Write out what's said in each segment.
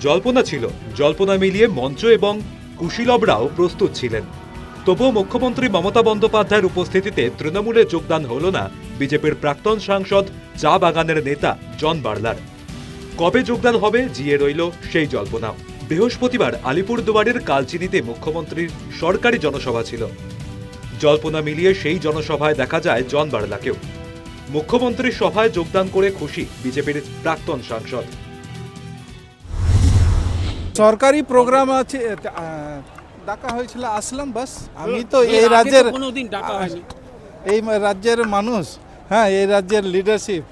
জল্পনা ছিল। জল্পনা মিলিয়ে মঞ্চ এবং কুশীলবরাও প্রস্তুত ছিলেন। তবুও মুখ্যমন্ত্রী মমতা বন্দ্যোপাধ্যায়ের উপস্থিতিতে তৃণমূলে যোগদান হল না বিজেপির প্রাক্তন সাংসদ চা বাগানের নেতা জন বার্লার। কবে যোগদান হবে জিয়ে রইল সেই জল্পনা। বৃহস্পতিবার আলিপুরদুয়ারের কালচিনিতে মুখ্যমন্ত্রীর সরকারি জনসভা ছিল। জল্পনা মিলিয়ে সেই জনসভায় দেখা যায় জন বার্লাকেও। মুখ্যমন্ত্রীর সভায় যোগদান করে খুশি বিজেপির প্রাক্তন সাংসদ। সরকারি প্রোগ্রাম আছে ডাকা হয়েছিল আসলাম বাস। আমি তো এই রাজ্যের কোনোদিন ডাকা হয়নি। এই রাজ্যের মানুষ হ্যাঁ এই রাজ্যের লিডারশিপ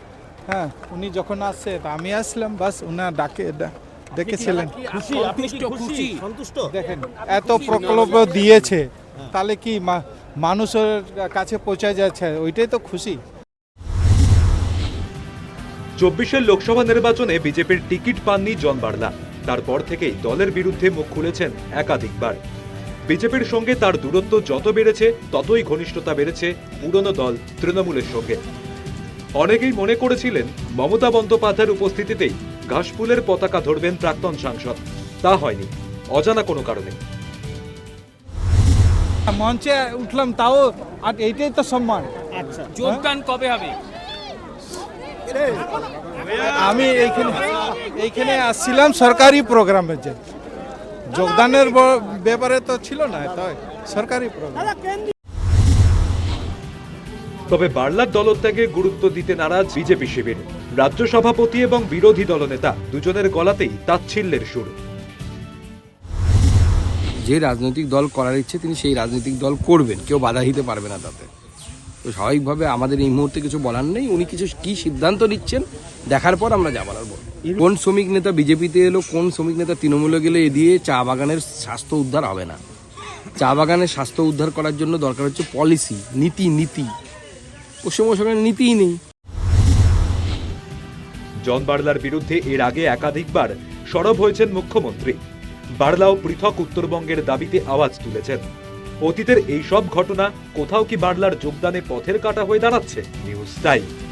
হ্যাঁ উনি যখন আসছে তা আমি আসলাম বাস উনার ডাকে ডা- ডেকেছিলেন। খুশি? আপনি কি খুশি? সন্তুষ্ট? দেখেন এত প্রকল্প দিয়েছে তাহলে কি মানুষের কাছে পৌঁছা যাচ্ছে? ওইটাই তো খুশি। চব্বিশের লোকসভা নির্বাচনে বিজেপির টিকিট পাননি জন বার্লা। তারপর থেকেই দলের বিরুদ্ধে মুখ খুলেছেন একাধিকবার। বিজেপির সঙ্গে তার দূরত্ব যত বেড়েছে ততই ঘনিষ্ঠতা বেড়েছে পুরনো দল তৃণমূলের সঙ্গে। অনেকেই মনে করেছিলেন মমতা বন্দ্যোপাধ্যায়ের উপস্থিতিতেই ঘাসফুলের পতাকা ধরবেন প্রাক্তন সাংসদ। তা হয়নি অজানা কোনো কারণে। মঞ্চে উঠলাম তাও আর এইটাই তো সম্মান। আচ্ছা। যোগদান কবে হবে? আমি এইখানে এইখানে আসছিলাম সরকারি প্রোগ্রামের জন্য যোগদানের ব্যাপারে তো ছিল না তাই সরকারি প্রোগ্রাম। তবে বার্লার দলত্যাগে গুরুত্ব দিতে নারাজ বিজেপি শিবির। রাজ্য সভাপতি এবং বিরোধী দলনেতা দুজনের গলাতেই তাচ্ছিল্যের সুর। যে রাজনৈতিক দল করার ইচ্ছে তিনি সেই রাজনৈতিক দল করবেন। কেউ বাধা দিতে পারবে না তাতে। তো স্বাভাবিকভাবে আমাদের এই মুহূর্তে কিছু বলার নেই। উনি কিছু কি সিদ্ধান্ত নিচ্ছেন দেখার পর আমরা যা বলার বলব। কোন শ্রমিক নেতা বিজেপিতে এলো কোন শ্রমিক নেতা তৃণমূলে গেলে এ দিয়ে চা বাগানের স্বাস্থ্য উদ্ধার হবে না। চা বাগানের স্বাস্থ্য উদ্ধার করার জন্য দরকার হচ্ছে পলিসি নীতি নীতি। পশ্চিমবঙ্গ সরকারের নীতিই নেই। জন বার্লার বিরুদ্ধে এর আগে একাধিকবার সরব হয়েছেন মুখ্যমন্ত্রী। বার্লাও পৃথক উত্তরবঙ্গের দাবিতে আওয়াজ তুলেছেন। অতীতের এই সব ঘটনা কোথাও কি বার্লার যোগদানে পথের কাটা হয়ে দাঁড়াচ্ছে? News time